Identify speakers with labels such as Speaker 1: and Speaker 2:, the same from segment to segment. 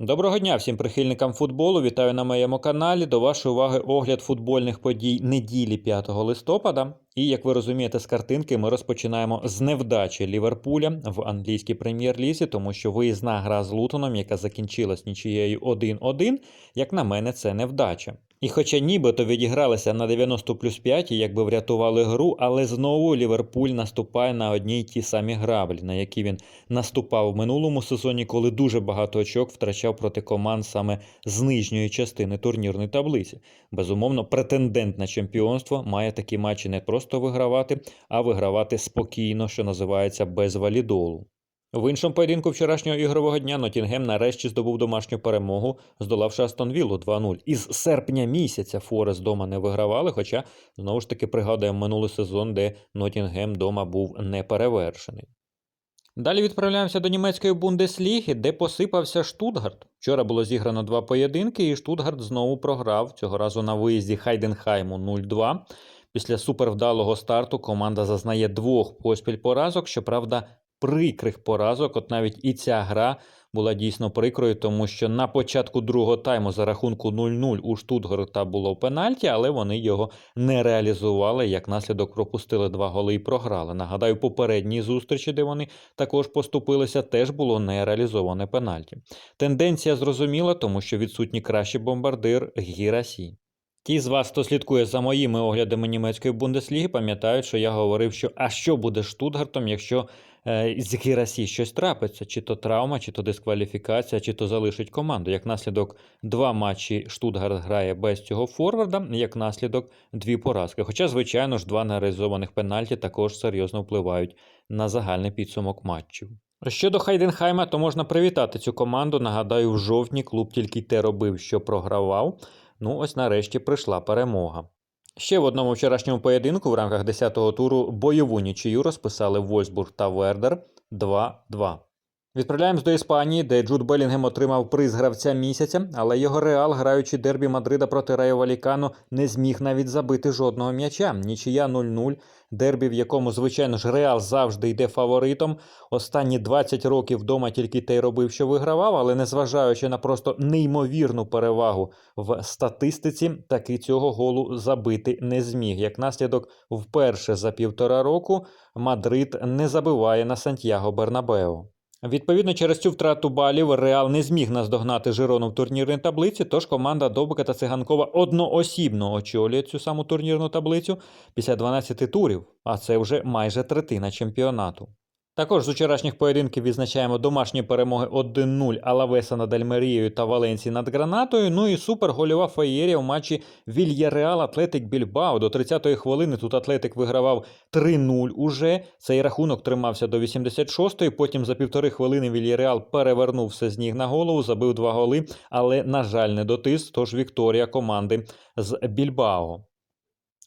Speaker 1: Доброго дня всім прихильникам футболу. Вітаю на моєму каналі. До вашої уваги огляд футбольних подій неділі 5 листопада. І як ви розумієте з картинки, ми розпочинаємо з невдачі Ліверпуля в англійській прем'єр-лізі, тому що виїзна гра з Лутоном, яка закінчилась нічією 1-1, як на мене, це невдача. І хоча нібито відігралися на 90 плюс 5, якби врятували гру, але знову Ліверпуль наступає на одні й ті самі граблі, на які він наступав в минулому сезоні, коли дуже багато очок втрачав проти команд саме з нижньої частини турнірної таблиці. Безумовно, претендент на чемпіонство має такі матчі не просто вигравати, а вигравати спокійно, що називається без валідолу. В іншому поєдинку вчорашнього ігрового дня Нотінгем нарешті здобув домашню перемогу, здолавши Астон Віллу 2-0. Із серпня місяця Форест дома не вигравали, хоча знову ж таки пригадуємо минулий сезон, де Нотінгем дома був неперевершений. Далі відправляємося до німецької Бундесліги, де посипався Штутгарт. Вчора було зіграно два поєдинки, і Штутгарт знову програв цього разу на виїзді Хайденхайму 0-2. Після супервдалого старту команда зазнає двох поспіль поразок. Щоправда, прикрих поразок. От навіть і ця гра була дійсно прикрою, тому що на початку другого тайму за рахунку 0-0 у Штутгарта було пенальті, але вони його не реалізували. Як наслідок пропустили два голи і програли. Нагадаю, попередній зустрічі, де вони також поступилися, теж було не реалізоване пенальті. Тенденція зрозуміла, тому що відсутній кращий бомбардир Гірасі. Ті з вас, хто слідкує за моїми оглядами німецької Бундесліги, пам'ятають, що я говорив, що а що буде Штутгартом, якщо е, з Гірасі щось трапиться, чи то травма, чи то дискваліфікація, чи то залишить команду. Як наслідок, два матчі Штутгарт грає без цього форварда, як наслідок дві поразки. Хоча, звичайно ж, два нереалізованих пенальті також серйозно впливають на загальний підсумок матчів. Щодо Хайденхайма, то можна привітати цю команду. Нагадаю, в жовтні клуб тільки те робив, що програвав. Ну, ось нарешті прийшла перемога. Ще в одному вчорашньому поєдинку в рамках 10-го туру бойову нічию розписали Вольсбург та Вердер 2-2. Відправляємось до Іспанії, де Джуд Белінгем отримав приз гравця місяця, але його реал, граючи дербі Мадрида проти Райо Валікано, не зміг навіть забити жодного м'яча. Нічия 0-0, дербі, в якому, звичайно ж, Реал завжди йде фаворитом. Останні 20 років вдома тільки те й робив, що вигравав, але незважаючи на просто неймовірну перевагу в статистиці, таки цього голу забити не зміг. Як наслідок, вперше за півтора року Мадрид не забиває на Сантьяго Бернабео. Відповідно, через цю втрату балів Реал не зміг наздогнати Жирону в турнірній таблиці, тож команда Довбика та Циганкова одноосібно очолює цю саму турнірну таблицю після 12 турів, а це вже майже третина чемпіонату. Також з вчорашніх поєдинків відзначаємо домашні перемоги 1-0 Алавеса над Альмерією та Валенсії над Гранатою. Ну і супергольова феєрія в матчі Вільяреал Атлетик Більбао. До 30-ї хвилини тут Атлетик вигравав 3-0 уже. Цей рахунок тримався до 86-ї. Потім за півтори хвилини Вільяреал перевернув все з ніг на голову, забив два голи, але, на жаль, не дотис. Тож Вікторія команди з Більбао.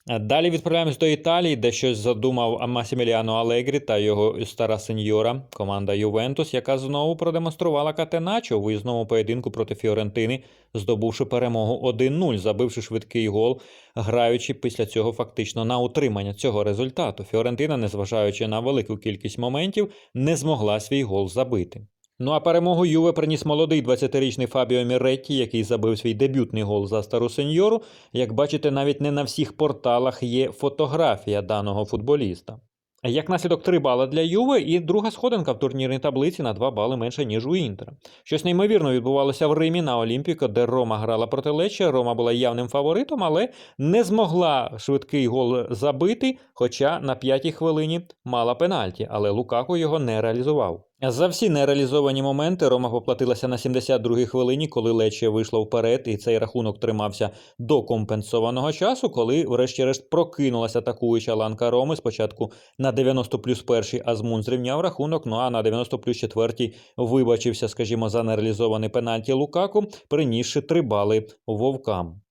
Speaker 1: Далі відправляємось до Італії, де щось задумав Масіміліано Алегрі та його стара сеньора, команда Ювентус, яка знову продемонструвала Катеначо у виїзному поєдинку проти Фіорентини, здобувши перемогу 1-0, забивши швидкий гол, граючи після цього фактично на утримання цього результату. Фіорентина, незважаючи на велику кількість моментів, не змогла свій гол забити. Ну а перемогу Юве приніс молодий 20-річний Фабіо Міретті, який забив свій дебютний гол за стару сеньору. Як бачите, навіть не на всіх порталах є фотографія даного футболіста. Як наслідок 3 бали для Юве і друга сходинка в турнірній таблиці на 2 бали менше, ніж у Інтера. Щось неймовірно відбувалося в Римі на Олімпіко, де Рома грала проти Лече. Рома була явним фаворитом, але не змогла швидкий гол забити, хоча на п'ятій хвилині мала пенальті, але Лукаку його не реалізував. За всі нереалізовані моменти Рома поплатилася на 72-й хвилині, коли Лече вийшло вперед, і цей рахунок тримався до компенсованого часу, коли, врешті-решт, прокинулася атакуюча ланка Роми. Спочатку на 90 плюс перший Азмун зрівняв рахунок, ну а на 90 плюс четвертій вибачився, скажімо, за нереалізований пенальті Лукаку, принісши три бали вовкам.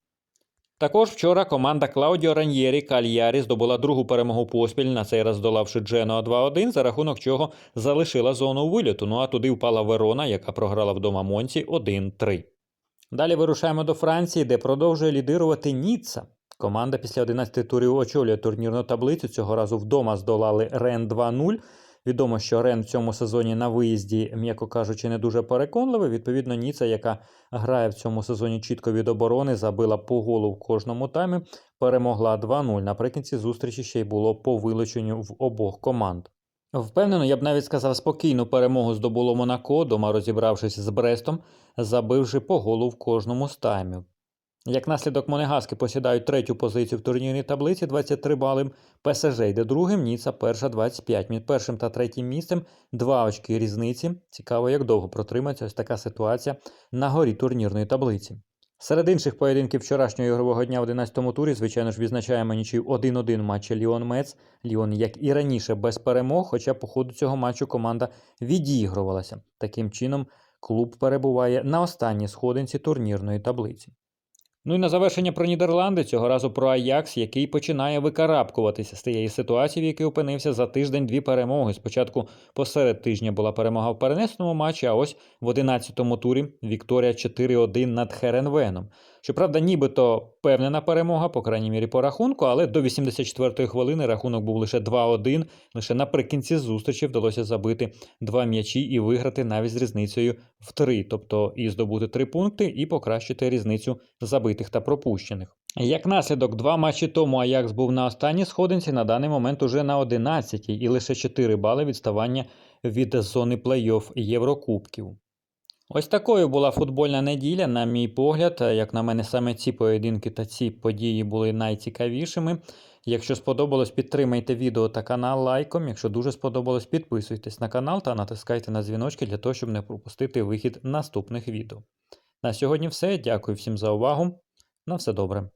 Speaker 1: Також вчора команда Клаудіо Раньєрі Кальярі здобула другу перемогу поспіль, на цей раз здолавши Джено 2-1, за рахунок чого залишила зону виліту. Ну а туди впала Верона, яка програла вдома Монці 1-3. Далі вирушаємо до Франції, де продовжує лідирувати Ніцца. Команда після 11 турів очолює турнірну таблицю. Цього разу вдома здолали Рен 2-0. Відомо, що Рен в цьому сезоні на виїзді, м'яко кажучи, не дуже переконливий. Відповідно, Ніца, яка грає в цьому сезоні чітко від оборони, забила по голу в кожному таймі, перемогла 2-0. Наприкінці зустрічі ще й було по вилученню в обох команд. Впевнено, я б навіть сказав, спокійну перемогу здобуло Монако, дома розібравшись з Брестом, забивши по голу в кожному з таймів. Як наслідок Монегаски посідають третю позицію в турнірній таблиці 23 бали, ПСЖ йде другим, Ніца перша 25. Між першим та третім місцем два очки різниці. Цікаво, як довго протримається ось така ситуація на горі турнірної таблиці. Серед інших поєдинків вчорашнього ігрового дня в 11-му турі, звичайно ж, відзначаємо нічию 1-1 в матчі Ліон Мец. Ліон, як і раніше, без перемог, хоча по ходу цього матчу команда відігрувалася. Таким чином, клуб перебуває на останній сходинці турнірної таблиці. Ну і на завершення про Нідерланди, цього разу про Аякс, який починає викарабкуватися з тієї ситуації, в якій опинився за тиждень дві перемоги. Спочатку посеред тижня була перемога в перенесеному матчі, а ось в 11-му турі Вікторія 4-1 над Херенвеном. Щоправда, нібито впевнена перемога, по крайній мірі по рахунку, але до 84-ї хвилини рахунок був лише 2-1. Лише наприкінці зустрічі вдалося забити два м'ячі і виграти навіть з різницею в три, тобто і здобути три пункти, і покращити різницю забитих та пропущених. Як наслідок, два матчі тому Аякс був на останній сходинці, на даний момент уже на 11-й, і лише 4 бали відставання від зони плей-офф Єврокубків. Ось такою була футбольна неділя, на мій погляд. Як на мене, саме ці поєдинки та ці події були найцікавішими. Якщо сподобалось, підтримайте відео та канал лайком. Якщо дуже сподобалось, підписуйтесь на канал та натискайте на дзвіночки для того, щоб не пропустити вихід наступних відео. На сьогодні все. Дякую всім за увагу. На все добре.